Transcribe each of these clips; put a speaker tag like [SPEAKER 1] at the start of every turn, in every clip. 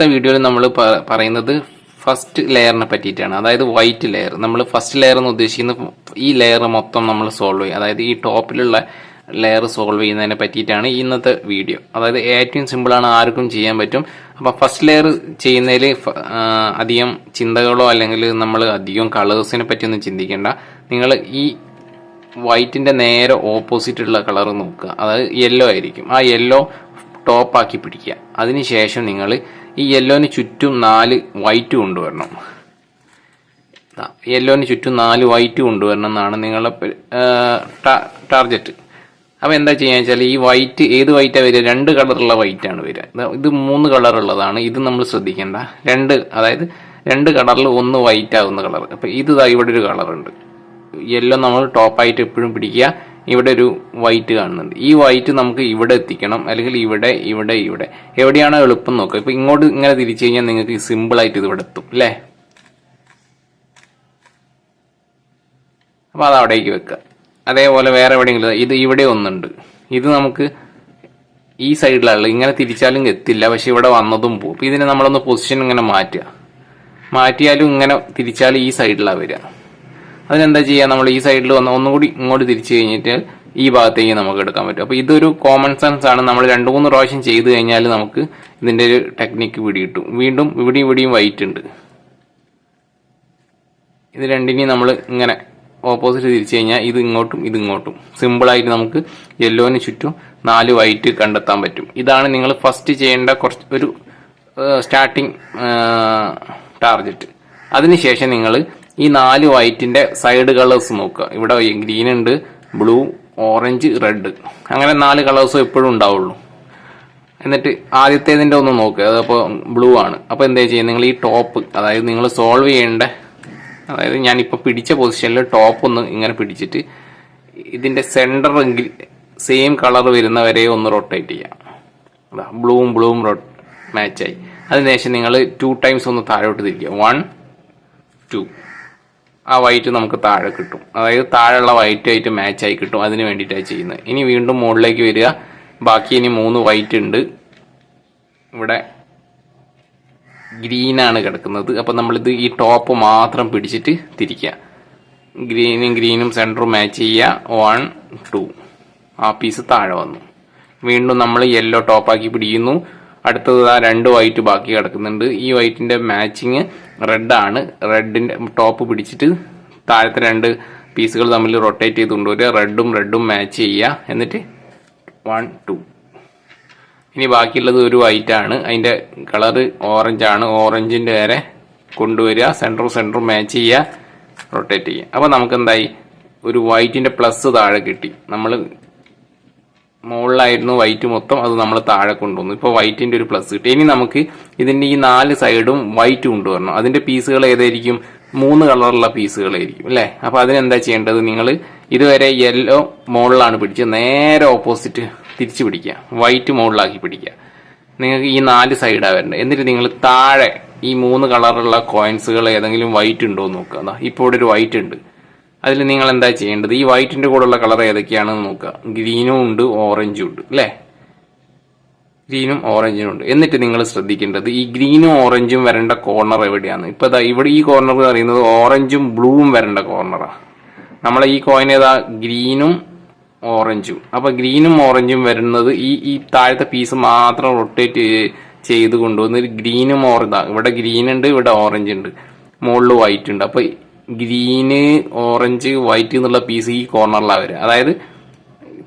[SPEAKER 1] ഇന്നത്തെ വീഡിയോയിൽ നമ്മൾ പറയുന്നത് ഫസ്റ്റ് ലെയറിനെ പറ്റിയിട്ടാണ്. അതായത് വൈറ്റ് ലെയർ നമ്മൾ ഫസ്റ്റ് ലെയർ എന്ന് ഉദ്ദേശിക്കുന്ന ഈ ലെയർ മൊത്തം നമ്മൾ സോൾവ് ചെയ്യും അതായത് ഈ ടോപ്പിലുള്ള ലെയർ സോൾവ് ചെയ്യുന്നതിനെ പറ്റിയിട്ടാണ് ഇന്നത്തെ വീഡിയോ. അതായത് ഏറ്റവും സിമ്പിളാണ് ആർക്കും ചെയ്യാൻ പറ്റും. അപ്പോൾ ഫസ്റ്റ് ലെയർ ചെയ്യുന്നതിൽ അധികം ചിന്തകളോ അല്ലെങ്കിൽ നമ്മൾ അധികം കളേഴ്സിനെ പറ്റിയൊന്നും ചിന്തിക്കേണ്ട. നിങ്ങൾ ഈ വൈറ്റിന്റെ നേരെ ഓപ്പോസിറ്റുള്ള കളർ നോക്കുക. അതായത് യെല്ലോ ആയിരിക്കും. ആ യെല്ലോ ടോപ്പാക്കി പിടിക്കുക. അതിനുശേഷം നിങ്ങൾ ഈ യെല്ലോന് ചുറ്റും നാല് വൈറ്റ് കൊണ്ടുവരണം. യെല്ലോന് ചുറ്റും നാല് വൈറ്റ് കൊണ്ടുവരണം എന്നാണ് നിങ്ങളുടെ ടാർഗറ്റ് അപ്പോൾ എന്താ ചെയ്യുക വെച്ചാൽ ഈ വൈറ്റ് ഏത് വൈറ്റാണ് വരിക? രണ്ട് കളറുള്ള വൈറ്റ് ആണ് വരിക. ഇത് മൂന്ന് കളറുള്ളതാണ് ഇത് നമ്മൾ ശ്രദ്ധിക്കേണ്ട. രണ്ട് അതായത് രണ്ട് കളറിൽ ഒന്ന് വൈറ്റ് ആകുന്ന കളർ അപ്പോൾ ഇത് ഇവിടെ ഒരു കളറുണ്ട് യെല്ലോ നമ്മൾ ടോപ്പായിട്ട് എപ്പോഴും പിടിക്കുക. ഇവിടെ ഒരു വൈറ്റ് കാണുന്നുണ്ട്. ഈ വൈറ്റ് നമുക്ക് ഇവിടെ എത്തിക്കണം അല്ലെങ്കിൽ ഇവിടെ ഇവിടെ ഇവിടെ. എവിടെയാണ് എളുപ്പം നോക്കുക? ഇപ്പൊ ഇങ്ങോട്ട് ഇങ്ങനെ തിരിച്ചു കഴിഞ്ഞാൽ നിങ്ങൾക്ക് സിമ്പിൾ ആയിട്ട് ഇത് ഇവിടെ എത്തും അല്ലേ? അപ്പൊ അത് അവിടേക്ക് വെക്കുക. അതേപോലെ വേറെ എവിടെയെങ്കിലും ഇത് ഇവിടെ ഒന്നുണ്ട്. ഇത് നമുക്ക് ഈ സൈഡിലുള്ള ഇങ്ങനെ തിരിച്ചാലും എത്തില്ല പക്ഷെ ഇവിടെ വന്നതും പോകും ഇതിനെ നമ്മളൊന്ന് പൊസിഷൻ ഇങ്ങനെ മാറ്റുക. മാറ്റിയാലും ഇങ്ങനെ തിരിച്ചാലും ഈ സൈഡിലാണ് വരിക. അതിനെന്താ ചെയ്യുക നമ്മൾ ഈ സൈഡിൽ വന്ന് ഒന്നുകൂടി ഇങ്ങോട്ട് തിരിച്ചു കഴിഞ്ഞിട്ട് ഈ ഭാഗത്തേക്ക് നമുക്ക് എടുക്കാൻ പറ്റും. അപ്പോൾ ഇതൊരു കോമൺ സെൻസ് ആണ്. നമ്മൾ രണ്ട് മൂന്ന് പ്രാവശ്യം ചെയ്ത് കഴിഞ്ഞാൽ നമുക്ക് ഇതിന്റെ ഒരു ടെക്നിക്ക് പിടികിട്ടും. വീണ്ടും ഇവിടെയും ഇവിടെയും വൈറ്റ് ഉണ്ട്. ഇത് രണ്ടിനെയും നമ്മൾ ഇങ്ങനെ ഓപ്പോസിറ്റ് തിരിച്ചു കഴിഞ്ഞാൽ ഇത് ഇങ്ങോട്ടും ഇത് ഇങ്ങോട്ടും. സിമ്പിളായിട്ട് നമുക്ക് യെല്ലോന് ചുറ്റും നാല് വൈറ്റ് കണ്ടെത്താൻ പറ്റും. ഇതാണ് നിങ്ങൾ ഫസ്റ്റ് ചെയ്യേണ്ട കുറച്ച് ഒരു സ്റ്റാർട്ടിങ് ടാർഗറ്റ് അതിനുശേഷം നിങ്ങൾ ഈ നാല് വൈറ്റിന്റെ സൈഡ് കളേഴ്സ് നോക്കുക. ഇവിടെ ഗ്രീൻ ഉണ്ട് ബ്ലൂ ഓറഞ്ച് റെഡ്. അങ്ങനെ നാല് കളേഴ്സും എപ്പോഴും ഉണ്ടാവുള്ളൂ. എന്നിട്ട് ആദ്യത്തേതിന്റെ ഒന്ന് നോക്കുക അതപ്പോൾ ബ്ലൂ ആണ്. അപ്പോൾ എന്താ ചെയ്യുക? നിങ്ങൾ ഈ ടോപ്പ് അതായത് നിങ്ങൾ സോൾവ് ചെയ്യേണ്ട അതായത് ഞാനിപ്പോൾ പിടിച്ച പൊസിഷനിൽ ടോപ്പ് ഒന്ന് ഇങ്ങനെ പിടിച്ചിട്ട് ഇതിന്റെ സെന്റർ സെയിം കളർ വരുന്ന വരെ ഒന്ന് റൊട്ടേറ്റ് ചെയ്യാം. അതാ ബ്ലൂവും ബ്ലൂവും മാച്ചായി. അതിനുശേഷം നിങ്ങൾ ടു ടൈംസ് ഒന്ന് താഴോട്ട് തിരിക്കുക. One two. ആ വൈറ്റ് നമുക്ക് താഴെ കിട്ടും. അതായത് താഴെയുള്ള വൈറ്റ് ആയിട്ട് മാച്ച് ആയി കിട്ടും. അതിന് വേണ്ടിയിട്ടാണ് ചെയ്യുന്നത്. ഇനി വീണ്ടും മുകളിലേക്ക് വരിക. ബാക്കി ഇനി മൂന്ന് വൈറ്റ് ഉണ്ട്. ഇവിടെ ഗ്രീനാണ് കിടക്കുന്നത്. അപ്പം നമ്മളിത് ഈ ടോപ്പ് മാത്രം പിടിച്ചിട്ട് തിരിക്കുക. ഗ്രീനും ഗ്രീനും സെന്ററും മാച്ച് ചെയ്യുക. വൺ ടു ആ പീസ് താഴെ വന്നു. വീണ്ടും നമ്മൾ യെല്ലോ ടോപ്പാക്കി പിടിക്കുന്നു. അടുത്തത് ആ രണ്ട് വൈറ്റ് ബാക്കി കിടക്കുന്നുണ്ട്. ഈ വൈറ്റിന്റെ മാച്ചിങ് റെഡാണ് ആണ്. റെഡിന്റെ ടോപ്പ് പിടിച്ചിട്ട് താഴത്തെ രണ്ട് പീസുകൾ തമ്മിൽ റൊട്ടേറ്റ് ചെയ്ത് കൊണ്ടുവരിക റെഡും റെഡും മാച്ച് ചെയ്യുക. എന്നിട്ട് വൺ ടു ഇനി ബാക്കിയുള്ളത് ഒരു വൈറ്റ് ആണ്. അതിന്റെ കളറ് ഓറഞ്ചാണ് ഓറഞ്ചിന്റെ വരെ കൊണ്ടുവരിക. സെന്ററും സെന്ററും മാച്ച് ചെയ്യുക. റൊട്ടേറ്റ് ചെയ്യുക. അപ്പോൾ നമുക്ക് എന്തായി? ഒരു വൈറ്റിന്റെ പ്ലസ് താഴെ കിട്ടി. നമ്മൾ മുകളിലായിരുന്നു വൈറ്റ് മൊത്തം അത് നമ്മൾ താഴെ കൊണ്ടുവന്നു. ഇപ്പോൾ വൈറ്റിന്റെ ഒരു പ്ലസ് കിട്ടി. ഇനി നമുക്ക് ഇതിന്റെ ഈ നാല് സൈഡും വൈറ്റ് കൊണ്ടുവരണം അതിന്റെ പീസുകൾ ഏതായിരിക്കും? മൂന്ന് കളറുള്ള പീസുകളായിരിക്കും അല്ലേ? അപ്പോൾ അതിനെന്താ ചെയ്യേണ്ടത് നിങ്ങൾ ഇതുവരെ യെല്ലോ മുകളിലാണ് പിടിച്ചത്. നേരെ ഓപ്പോസിറ്റ് തിരിച്ചു പിടിക്കുക. വൈറ്റ് മുകളിലാക്കി പിടിക്കുക. നിങ്ങൾക്ക് ഈ നാല് സൈഡാണ് വരേണ്ടത്. എന്നിട്ട് നിങ്ങൾ താഴെ ഈ മൂന്ന് കളറുള്ള കോയിൻസുകൾ ഏതെങ്കിലും വൈറ്റ് ഉണ്ടോ എന്ന് നോക്കുക. ഇപ്പോൾ ഇവിടെ ഒരു വൈറ്റ് ഉണ്ട്. അതിൽ നിങ്ങൾ എന്താ ചെയ്യേണ്ടത്? ഈ വൈറ്റിന്റെ കൂടെയുള്ള കളർ ഏതൊക്കെയാണെന്ന് നോക്കുക. ഗ്രീനും ഉണ്ട് ഓറഞ്ചും ഉണ്ട് അല്ലേ? ഗ്രീനും ഓറഞ്ചും ഉണ്ട്. എന്നിട്ട് നിങ്ങൾ ശ്രദ്ധിക്കേണ്ടത് ഈ ഗ്രീനും ഓറഞ്ചും വരേണ്ട കോർണർ എവിടെയാണ്? ഇപ്പൊ ഇതാ ഇവിടെ ഈ കോർണർ എന്ന് പറയുന്നത് ഓറഞ്ചും ബ്ലൂവും വരേണ്ട കോർണറാണ് നമ്മളെ ഈ കോയിൻ ഏതാ? ഗ്രീനും ഓറഞ്ചും. അപ്പൊ ഗ്രീനും ഓറഞ്ചും വരുന്നത് ഈ ഈ താഴത്തെ പീസ് മാത്രം റൊട്ടേറ്റ് ചെയ്ത് കൊണ്ടുവന്ന് ഗ്രീനും ഓറഞ്ച് ഇവിടെ ഗ്രീൻ ഉണ്ട് ഇവിടെ ഓറഞ്ച് ഉണ്ട്. മുകളിൽ വൈറ്റ് ഉണ്ട്. അപ്പൊ ഗ്രീന് ഓറഞ്ച് വൈറ്റ് എന്നുള്ള പീസ് ഈ കോർണറിലാണ് വരിക അതായത്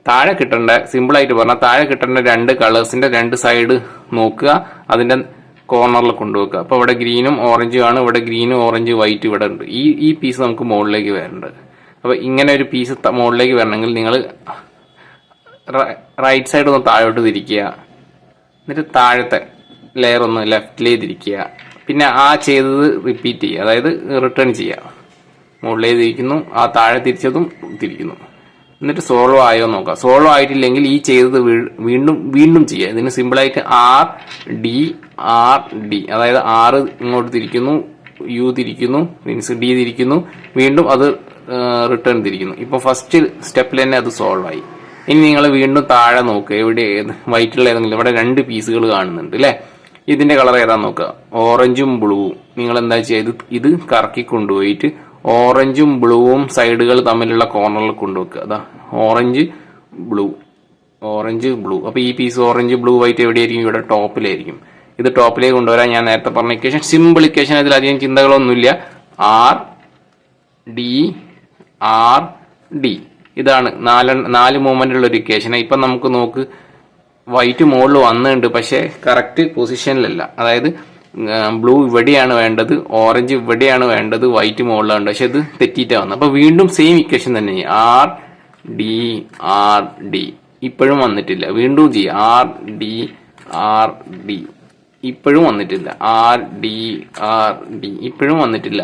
[SPEAKER 1] താഴെ കിട്ടേണ്ട സിമ്പിൾ ആയിട്ട് പറഞ്ഞാൽ താഴെ കിട്ടേണ്ട രണ്ട് കളേഴ്സിന്റെ രണ്ട് സൈഡ് നോക്കുക അതിന്റെ കോർണറിൽ കൊണ്ടുവെക്കുക. അപ്പോൾ ഇവിടെ ഗ്രീനും ഓറഞ്ചും ആണ് ഇവിടെ ഗ്രീനും ഓറഞ്ച് വൈറ്റ് ഇവിടെ ഉണ്ട്. ഈ ഈ പീസ് നമുക്ക് മുകളിലേക്ക് വരേണ്ടത്. അപ്പോൾ ഇങ്ങനെ ഒരു പീസ് മുകളിലേക്ക് വരണമെങ്കിൽ നിങ്ങൾ റൈറ്റ് സൈഡ് ഒന്ന് താഴോട്ട് തിരിക്കുക. എന്നിട്ട് താഴത്തെ ലെയർ ഒന്ന് ലെഫ്റ്റിലേക്ക് തിരിക്കുക. പിന്നെ ആ ചെയ്തത് റിപ്പീറ്റ് ചെയ്യുക. അതായത് റിട്ടേൺ ചെയ്യുക. മുകളിലേക്ക് തിരിക്കുന്നു ആ താഴെ തിരിച്ചതും തിരിക്കുന്നു. എന്നിട്ട് സോൾവ് ആയോ നോക്കാം. സോൾവ് ആയിട്ടില്ലെങ്കിൽ ഈ ചെയ്തത് വീണ്ടും വീണ്ടും ചെയ്യുക. ഇതിന് സിമ്പിളായിട്ട് ആർ ഡി ആർ ഡി അതായത് ആറ് ഇങ്ങോട്ട് തിരിക്കുന്നു യു തിരിക്കുന്നു മീൻസ് ഡി തിരിക്കുന്നു വീണ്ടും അത് റിട്ടേൺ തിരിക്കുന്നു. ഇപ്പൊ ഫസ്റ്റ് സ്റ്റെപ്പിൽ തന്നെ അത് സോൾവ് ആയി. ഇനി നിങ്ങൾ വീണ്ടും താഴെ നോക്കുക. എവിടെ വൈറ്റുള്ള ഏതെങ്കിലും ഇവിടെ രണ്ട് പീസുകൾ കാണുന്നുണ്ട് അല്ലേ ഇതിന്റെ കളർ ഏതാന്ന് നോക്കുക. ഓറഞ്ചും ബ്ലൂവും നിങ്ങൾ എന്താ ചെയ്യുക? ഇത് ഇത് കറക്കി കൊണ്ടുപോയിട്ട് ഓറഞ്ചും ബ്ലൂവും സൈഡുകൾ തമ്മിലുള്ള കോർണറിൽ കൊണ്ടുവെക്കുക. അതാ ഓറഞ്ച് ബ്ലൂ ഓറഞ്ച് ബ്ലൂ അപ്പൊ ഈ പീസ് ഓറഞ്ച് ബ്ലൂ വൈറ്റ് എവിടെയായിരിക്കും? ഇവിടെ ടോപ്പിലായിരിക്കും. ഇത് ടോപ്പിലേക്ക് കൊണ്ടുവരാൻ ഞാൻ നേരത്തെ പറഞ്ഞ ഇക്വേഷൻ സിമ്പിൾ ഇക്വേഷൻ അതിൽ അധികം ചിന്തകളൊന്നുമില്ല. ആർ ഡി ആർ ഡി ഇതാണ് നാല് നാല് മൂവ്മെന്റ് ഉള്ള ഒരു ഇക്വേഷൻ ഇപ്പൊ നമുക്ക് നോക്ക് വൈറ്റ് മുകളിൽ വന്നിട്ടുണ്ട് പക്ഷേ കറക്റ്റ് പൊസിഷനിലല്ല അതായത് ബ്ലൂ ഇവിടെയാണ് വേണ്ടത് ഓറഞ്ച് ഇവിടെയാണ് വേണ്ടത് വൈറ്റ് മുകളിലാണ്. പക്ഷെ ഇത് തെറ്റിയിട്ടാണ് വന്നത് അപ്പൊ വീണ്ടും സെയിം ഇക്വേഷൻ തന്നെ. ആർ ഡി ആർ ഡി ഇപ്പോഴും വന്നിട്ടില്ല. വീണ്ടും ചെയ്യും. ആർ ഡി ആർ ഡി ഇപ്പോഴും വന്നിട്ടില്ല. ആർ ഡി ആർ ഡി ഇപ്പോഴും വന്നിട്ടില്ല.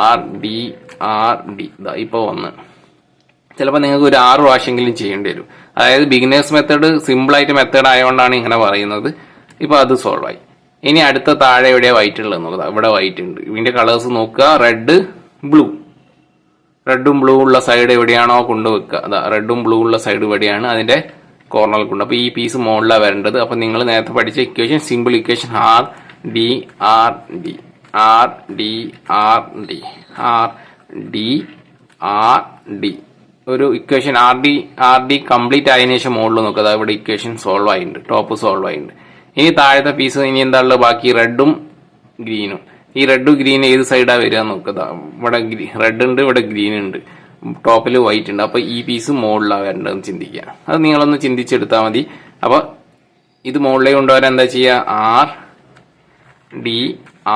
[SPEAKER 1] ആർ ഡി ആർ ഡി ഇതാ ഇപ്പൊ വന്ന്. ചിലപ്പോൾ നിങ്ങൾക്ക് ഒരു ആറ് പ്രാവശ്യമെങ്കിലും ചെയ്യേണ്ടി വരും. അതായത് ബിഗിനേഴ്സ് മെത്തേഡ് സിമ്പിൾ ആയിട്ട് മെത്തേഡ് ആയതുകൊണ്ടാണ് ഇങ്ങനെ പറയുന്നത്. ഇപ്പൊ അത് സോൾവ് ആയി. ഇനി അടുത്ത താഴെ എവിടെ വൈറ്റ് ഉള്ളത് നോക്കുക ഇവിടെ വൈറ്റ് ഉണ്ട്. ഇതിന്റെ കളേഴ്സ് നോക്കുക. റെഡ് ബ്ലൂ റെഡും ബ്ലൂ ഉള്ള സൈഡ് എവിടെയാണോ കൊണ്ടുവെക്കുക. അതാ റെഡും ബ്ലൂ ഉള്ള സൈഡ് ഇവിടെയാണ് അതിന്റെ കോർണറിൽ കൊണ്ട്. അപ്പൊ ഈ പീസ് മുകളിലാണ് വരേണ്ടത്. അപ്പൊ നിങ്ങൾ നേരത്തെ പഠിച്ച equation simple equation R D R D R D R D R D R D ഒരു equation R D R D complete ആയതിനു ശേഷം മുകളിൽ നോക്കുക ഇവിടെ ഇക്വേഷൻ സോൾവ് ആയിട്ടുണ്ട്. ടോപ്പ് സോൾവ് ആയിട്ടുണ്ട്. ഇനി താഴത്തെ പീസ് ഇനി എന്താ ഉള്ളത് ബാക്കി റെഡും ഗ്രീനും ഈ റെഡും ഗ്രീൻ ഏത് സൈഡാ വരിക നോക്കുക. ഇവിടെ റെഡ് ഉണ്ട് ഇവിടെ ഗ്രീൻ ഉണ്ട്. ടോപ്പിൽ വൈറ്റ് ഉണ്ട്. അപ്പൊ ഈ പീസ് മുകളിലാണ് വരേണ്ടതെന്ന് ചിന്തിക്കുക. അത് നിങ്ങളൊന്ന് ചിന്തിച്ചെടുത്താൽ മതി. അപ്പൊ ഇത് മുകളിലേക്ക് കൊണ്ടുവരാൻ എന്താ ചെയ്യുക? ആർ ഡി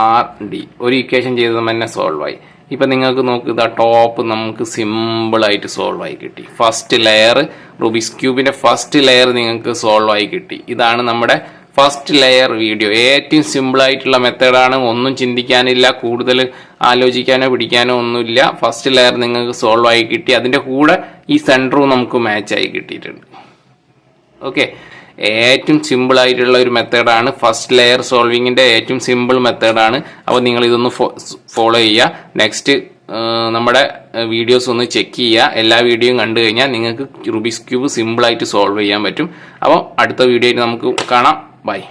[SPEAKER 1] ആർ ഡി ഒരു ഇക്വേഷൻ ചെയ്തത് തന്നെ സോൾവ് ആയി. ഇപ്പൊ നിങ്ങൾക്ക് നോക്ക് ഇതാ ടോപ്പ് നമുക്ക് സിമ്പിൾ ആയിട്ട് സോൾവ് ആയി കിട്ടി. ഫസ്റ്റ് ലെയർ റുബിക്സ് ക്യൂബിന്റെ ഫസ്റ്റ് ലെയർ നിങ്ങൾക്ക് സോൾവ് ആയി കിട്ടി. ഇതാണ് നമ്മുടെ ഫസ്റ്റ് ലെയർ വീഡിയോ. ഏറ്റവും സിമ്പിൾ ആയിട്ടുള്ള മെത്തേഡാണ് ഒന്നും ചിന്തിക്കാനില്ല കൂടുതൽ ആലോചിക്കാനോ പിടിക്കാനോ ഒന്നുമില്ല. ഫസ്റ്റ് ലെയർ നിങ്ങൾക്ക് സോൾവ് ആയി കിട്ടി. അതിന്റെ കൂടെ ഈ സെന്ററും നമുക്ക് മാച്ച് ആയി കിട്ടിയിട്ടുണ്ട്. ഓക്കെ ഏറ്റവും സിമ്പിൾ ആയിട്ടുള്ള ഒരു മെത്തേഡാണ് ഫസ്റ്റ് ലെയർ സോൾവിങ്ങിന്റെ ഏറ്റവും സിമ്പിൾ മെത്തേഡാണ് അപ്പോൾ നിങ്ങൾ ഇതൊന്ന് ഫോളോ ചെയ്യുക. നെക്സ്റ്റ് നമ്മുടെ വീഡിയോസ് ഒന്ന് ചെക്ക് ചെയ്യുക. എല്ലാ വീഡിയോയും കണ്ടു കഴിഞ്ഞാൽ നിങ്ങൾക്ക് റുബിക്സ് ക്യൂബ് സിമ്പിൾ ആയിട്ട് സോൾവ് ചെയ്യാൻ പറ്റും. അപ്പോൾ അടുത്ത വീഡിയോയിൽ നമുക്ക് കാണാം. Bye.